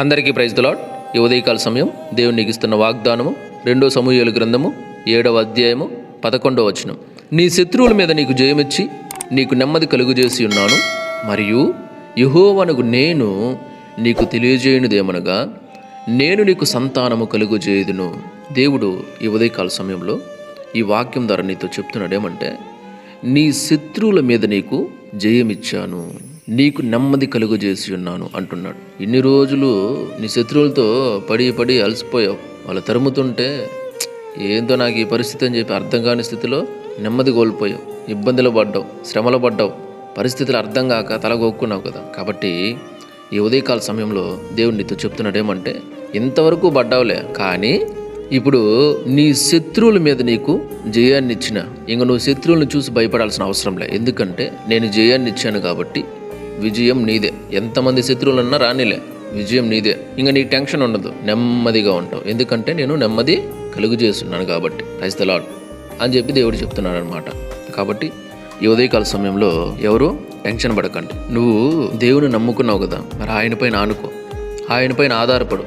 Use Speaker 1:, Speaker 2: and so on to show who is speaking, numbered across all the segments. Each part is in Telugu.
Speaker 1: అందరికీ ప్రైజ్ దులాడ్ ఈ ఉదయకాల సమయం దేవునికి ఇస్తున్న వాగ్దానము రెండో సమూహలు గ్రంథము ఏడవ అధ్యాయము పదకొండవ వచనం. నీ శత్రువుల మీద నీకు జయమిచ్చి నీకు నెమ్మది కలుగుజేసి ఉన్నాను. మరియు యహోవనకు నేను నీకు తెలియజేయనిదేమనగా నేను నీకు సంతానము కలుగుజేయుదును. దేవుడు ఈ ఉదయకాల సమయంలో ఈ వాక్యం ద్వారా నీతో చెప్తున్నాడు ఏమంటే నీ శత్రువుల మీద నీకు జయమిచ్చాను. నీకు నెమ్మది కలుగజేసి ఉన్నాను అంటున్నాడు. ఇన్ని రోజులు నీ శత్రువులతో పడి పడి అలసిపోయావు. వాళ్ళు తరుముతుంటే ఏందో నాకు ఈ పరిస్థితి అని చెప్పి అర్థం కాని స్థితిలో నెమ్మది కోల్పోయావు. ఇబ్బందులు పడ్డావు శ్రమలు పడ్డావు. పరిస్థితులు అర్థం కాక తలగొక్కున్నావు కదా. కాబట్టి ఈ ఉదయకాల సమయంలో దేవుడు నీతో చెప్తున్నాడేమంటే ఇంతవరకు పడ్డావులే కానీ ఇప్పుడు నీ శత్రువుల మీద నీకు జయాన్ని ఇచ్చిన ఇంక నువ్వు శత్రువులను చూసి భయపడాల్సిన అవసరం లే. ఎందుకంటే నేను జయాన్ని ఇచ్చాను కాబట్టి విజయం నీదే. ఎంతమంది శత్రువులన్నా రానిలే. విజయం నీదే. ఇంకా నీకు టెన్షన్ ఉండదు. నెమ్మదిగా ఉంటావు. ఎందుకంటే నేను నెమ్మది కలుగు చేస్తున్నాను కాబట్టి. క్రైస్తలాడు అని చెప్పి దేవుడు చెప్తున్నాడు అనమాట కాబట్టి ఈ ఉదయకాల సమయంలో ఎవరు? టెన్షన్ పడకండి. నువ్వు దేవుని నమ్ముకున్నావు కదా. మరి ఆయనపైన ఆనుకో. ఆయనపైన ఆధారపడు.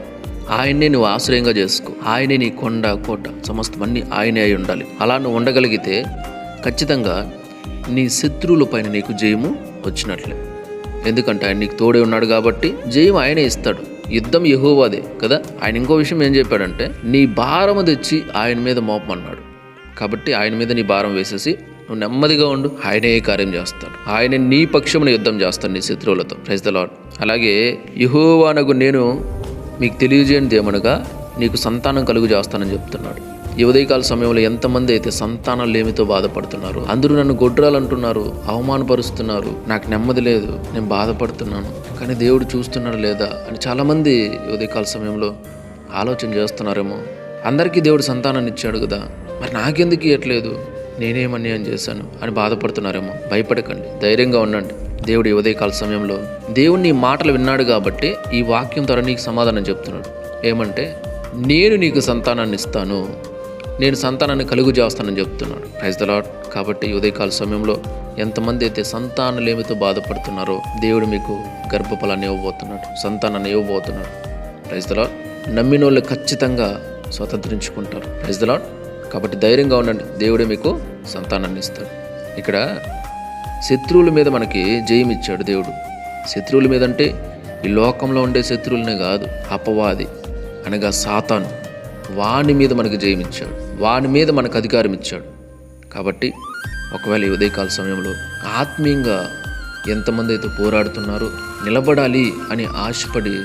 Speaker 1: ఆయన్నే నువ్వు ఆశ్రయంగా చేసుకో. ఆయనే నీ కొండ కోట సమస్తమన్నీ అన్ని ఆయనే అయి ఉండాలి. అలా నువ్వు ఉండగలిగితే ఖచ్చితంగా నీ శత్రువుల పైన నీకు జయము వచ్చినట్లే. ఎందుకంటే ఆయన నీకు తోడే ఉన్నాడు కాబట్టి జయం ఆయనే ఇస్తాడు. యుద్ధం యహోవాదే కదా? ఆయన ఇంకో విషయం ఏం చెప్పాడంటే నీ భారము తెచ్చి ఆయన మీద మోపమన్నాడు. కాబట్టి ఆయన మీద నీ భారం వేసేసి నువ్వు నెమ్మదిగా ఉండు ఆయనే ఏ కార్యం చేస్తాడు. ఆయన నీ పక్షమున యుద్ధం చేస్తాడు నీ శత్రువులతో. ప్రైజ్ ద లాడ్ అలాగే యహోవానకు నేను మీకు తెలియజేయనిది ఏమనగా నీకు సంతానం కలుగు చేస్తానని చెప్తున్నాడు. ఈ ఉదయకాల సమయంలో ఎంతమంది అయితే సంతానం లేమితో బాధపడుతున్నారు? అందరూ నన్ను గొడ్రాలు అంటున్నారు అవమానపరుస్తున్నారు. నాకు నెమ్మది లేదు నేను బాధపడుతున్నాను. కానీ దేవుడు చూస్తున్నాడు లేదా అని చాలామంది ఈ ఉదయకాల సమయంలో ఆలోచన చేస్తున్నారేమో. అందరికీ దేవుడు సంతానాన్ని ఇచ్చాడు కదా. మరి నాకెందుకు ఇవ్వట్లేదు నేనేం అన్యాయం చేశాను అని బాధపడుతున్నారేమో. భయపడకండి ధైర్యంగా ఉండండి. దేవుడు ఈ ఉదయకాల సమయంలో దేవుడు నీ మాటలు విన్నాడు కాబట్టి ఈ వాక్యం ద్వారా నీకు సమాధానం చెప్తున్నాడు. ఏమంటే నేను నీకు సంతానాన్ని ఇస్తాను. నేను సంతానాన్ని కలుగు చేస్తానని చెప్తున్నాడు. ప్రైజ్ ద లాడ్ కాబట్టి ఉదయకాల సమయంలో ఎంతమంది అయితే సంతానలేమితో బాధపడుతున్నారో దేవుడు మీకు గర్భఫలాన్ని ఇవ్వబోతున్నాడు. సంతానాన్ని ఇవ్వబోతున్నాడు. ప్రైజ్ ద లాడ్ నమ్మిన వాళ్ళు ఖచ్చితంగా స్వతంత్రించుకుంటారు. ప్రైజ్ ద లాడ్ కాబట్టి ధైర్యంగా ఉండండి. దేవుడే మీకు సంతానాన్ని ఇస్తాడు. ఇక్కడ శత్రువుల మీద మనకి జయం ఇచ్చాడు దేవుడు. శత్రువుల మీద అంటే ఈ లోకంలో ఉండే శత్రువులనే కాదు అపవాది అనగా సాతాను. వాని మీద మనకు జయం ఇచ్చాడు. వాని మీద మనకు అధికారం ఇచ్చాడు. కాబట్టి ఒకవేళ ఈ ఉదయకాల సమయంలో ఆత్మీయంగా ఎంతమంది అయితే పోరాడుతున్నారో నిలబడాలి అని ఆశపడి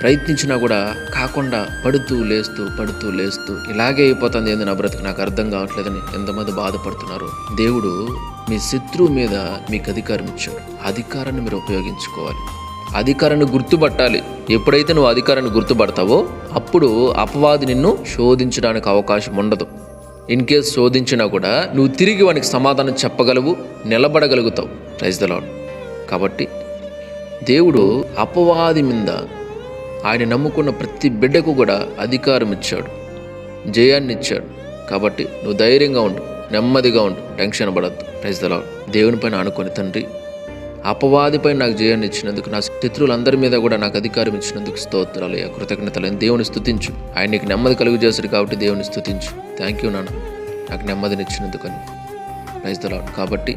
Speaker 1: ప్రయత్నించినా కూడా కాకుండా పడుతూ లేస్తూ పడుతూ లేస్తూ ఇలాగే అయిపోతుంది ఏంది నా బ్రతుకు? నాకు అర్థం కావట్లేదని ఎంతమంది బాధపడుతున్నారు దేవుడు మీ శత్రువు మీద మీకు అధికారం ఇచ్చాడు. అధికారాన్ని మీరు ఉపయోగించుకోవాలి. అధికారాన్ని గుర్తుపట్టాలి. ఎప్పుడైతే నువ్వు అధికారాన్ని గుర్తుపడతావో అప్పుడు అపవాది నిన్ను శోధించడానికి అవకాశం ఉండదు. ఇన్ కేస్ శోధించినా కూడా నువ్వు తిరిగి వానికి సమాధానం చెప్పగలవు నిలబడగలుగుతావు. రైజ్ ద లాడ్ కాబట్టి దేవుడు అపవాది మీద ఆయన నమ్ముకున్న ప్రతి బిడ్డకు కూడా అధికారం ఇచ్చాడు. జయాన్ని ఇచ్చాడు. కాబట్టి నువ్వు ధైర్యంగా ఉండు నెమ్మదిగా ఉండు టెన్షన్ పడద్దు. ప్రైజ్ దలా దేవుని పైన ఆనుకొని తండ్రి అపవాదిపై నాకు జయాన్ని ఇచ్చినందుకు నా శత్రువులందరి మీద కూడా నాకు అధికారం ఇచ్చినందుకు స్తోత్రాలు కృతజ్ఞతలు. దేవుని స్థుతించు ఆయన నీకు నెమ్మది కలుగు చేశాడు కాబట్టి దేవుని స్థుతించు థ్యాంక్ యూ నాన్న. నాకు నెమ్మదిని ఇచ్చినందుకని. ప్రైజ్ కాబట్టి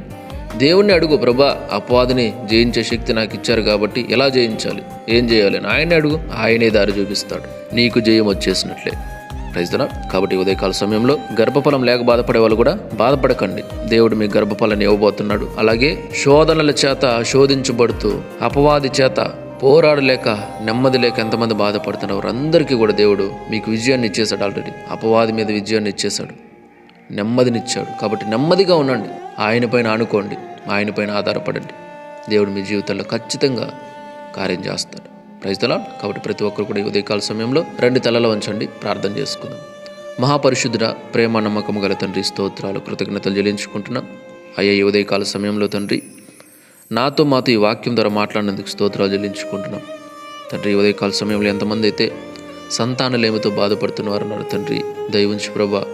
Speaker 1: దేవుణ్ణి అడుగు ప్రభా అపవాదిని జయించే శక్తి నాకు ఇచ్చారు కాబట్టి ఎలా జయించాలి? ఏం చేయాలి? అని ఆయనే అడుగు ఆయనే దారి చూపిస్తాడు. నీకు జయం వచ్చేసినట్లే. ప్రైజ్దలా కాబట్టి ఉదయకాల సమయంలో గర్భఫలం లేక బాధపడే వాళ్ళు కూడా బాధపడకండి. దేవుడు మీ గర్భఫలాన్ని ఇవ్వబోతున్నాడు. అలాగే శోధనల చేత శోధించబడుతూ అపవాది చేత పోరాడలేక నెమ్మది లేక ఎంతమంది బాధపడుతున్నారు అందరికీ కూడా దేవుడు మీకు విజయాన్ని ఇచ్చేశాడు ఆల్రెడీ అపవాది మీద విజయాన్ని ఇచ్చేశాడు. నెమ్మదినిచ్చాడు కాబట్టి నెమ్మదిగా ఉండండి. ఆయన పైన ఆనుకోండి. ఆయన పైన ఆధారపడండి. దేవుడు మీ జీవితంలో ఖచ్చితంగా కార్యం చేస్తాడు. ప్రైజ్తలా కాబట్టి ప్రతి ఒక్కరు కూడా ఈ ఉదయకాల సమయంలో రెండు తలల వంచండి. ప్రార్థన చేసుకుందాం. మహాపరిశుద్ధుడ ప్రేమ నమ్మకం గల తండ్రి స్తోత్రాలు కృతజ్ఞతలు చెల్లించుకుంటున్నాం. అయ్యా ఉదయకాల సమయంలో తండ్రి నాతో మాతో ఈ వాక్యం ద్వారా మాట్లాడినందుకు స్తోత్రాలు చెల్లించుకుంటున్నాం. తండ్రి ఉదయకాల సమయంలో ఎంతమంది అయితే సంతానలేమితో బాధపడుతున్నారు అన్నారు తండ్రి దయవుంచి ప్రభా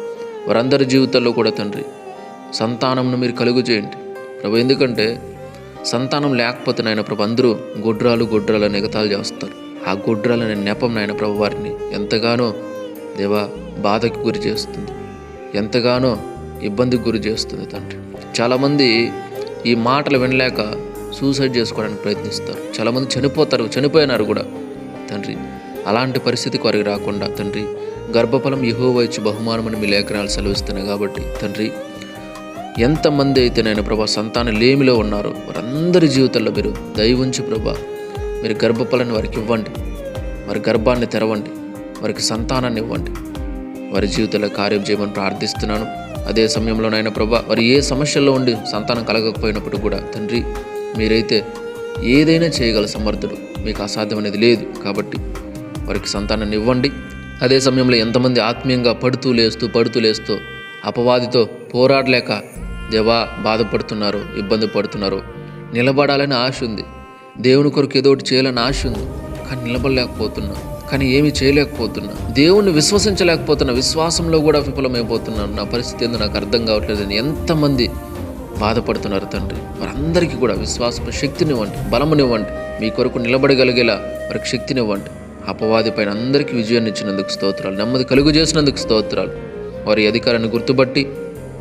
Speaker 1: వారందరి జీవితాల్లో కూడా తండ్రి సంతానంను మీరు కలుగు చేయండి. ప్రభు ఎందుకంటే సంతానం లేకపోతే నాయన ప్రభు అందరూ గొడ్రాలు గొడ్రాలు అని ఎగతాలు చేస్తారు. ఆ గొడ్రాలనే నెపం నాయన ప్రభు వారిని ఎంతగానో దేవా బాధకు గురి చేస్తుంది. ఎంతగానో ఇబ్బందికి గురి చేస్తుంది తండ్రి. చాలామంది ఈ మాటలు వినలేక సూసైడ్ చేసుకోవడానికి ప్రయత్నిస్తారు. చాలామంది చనిపోతారు చనిపోయినారు కూడా తండ్రి. అలాంటి పరిస్థితికి వారికి రాకుండా తండ్రి గర్భఫలం యహోవా బహుమానమని మీ లేఖనాలు సెలవిస్తున్నాయి కాబట్టి తండ్రి ఎంతమంది అయితే నేను ప్రభా సంతాన లేమిలో ఉన్నారో వారందరి జీవితంలో మీరు దయవుంచి ప్రభా మీరు గర్భఫలాన్ని వారికి ఇవ్వండి. వారి గర్భాన్ని తెరవండి. వారికి సంతానాన్ని ఇవ్వండి. వారి జీవితంలో కార్యం చేయమని ప్రార్థిస్తున్నాను. అదే సమయంలో నాయన ప్రభా వారు ఏ సమస్యల్లో ఉండి సంతానం కలగకపోయినప్పుడు కూడా తండ్రి మీరైతే ఏదైనా చేయగల సమర్థుడు. మీకు అసాధ్యం అనేది లేదు కాబట్టి వారికి సంతానాన్ని ఇవ్వండి. అదే సమయంలో ఎంతమంది ఆత్మీయంగా పడుతూ లేస్తూ పడుతూ లేస్తూ అపవాదితో పోరాడలేక దేవా బాధపడుతున్నారు ఇబ్బంది పడుతున్నారు. నిలబడాలని ఆశ ఉంది. దేవుని కొరకు ఏదో ఒకటి చేయాలని ఆశ ఉంది. కానీ నిలబడలేకపోతున్నా. కానీ ఏమీ చేయలేకపోతున్నా. దేవుణ్ణి విశ్వసించలేకపోతున్నా. విశ్వాసంలో కూడా విఫలమైపోతున్నాను. నా పరిస్థితి ఏందో నాకు అర్థం కావట్లేదు. అని ఎంతమంది బాధపడుతున్నారు తండ్రి? వారందరికీ కూడా విశ్వాస శక్తినివ్వండి బలమునివ్వండి. మీ కొరకు నిలబడగలిగేలా వారికి శక్తినివ్వండి. అపవాది పైన అందరికీ విజయాన్ని ఇచ్చినందుకు స్తోత్రాలు. నెమ్మది కలుగు చేసినందుకు స్తోత్రాలు. వారి అధికారాన్ని గుర్తుపట్టి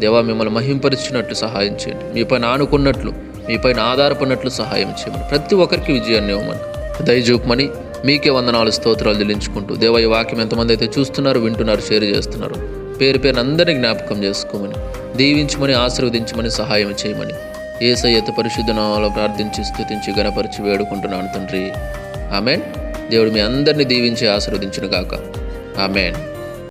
Speaker 1: దేవా మిమ్మల్ని మహింపరిచినట్లు సహాయం చేయండి. మీపైన ఆనుకున్నట్లు మీపైన ఆధారపడినట్లు సహాయం చేయమని. ప్రతి ఒక్కరికి విజయాన్ని ఇవ్వమని. దయచూపమని మీకే వందనాలు స్తోత్రాలు చెల్లించుకుంటూ. దేవ ఈ వాక్యం ఎంతమంది అయితే చూస్తున్నారు వింటున్నారు షేర్ చేస్తున్నారు పేరు పేరు అందరినీ జ్ఞాపకం చేసుకోమని దీవించమని ఆశీర్వదించమని సహాయం చేయమని. ఏసయ్యత పరిశుద్ధ నామములో ప్రార్థించి స్థుతించి గణపరిచి వేడుకుంటున్నాను తండ్రి. ఆమెన్. దేవుడు మీ అందరినీ దీవించి ఆశీర్వదించును గాక. ఆమెన్.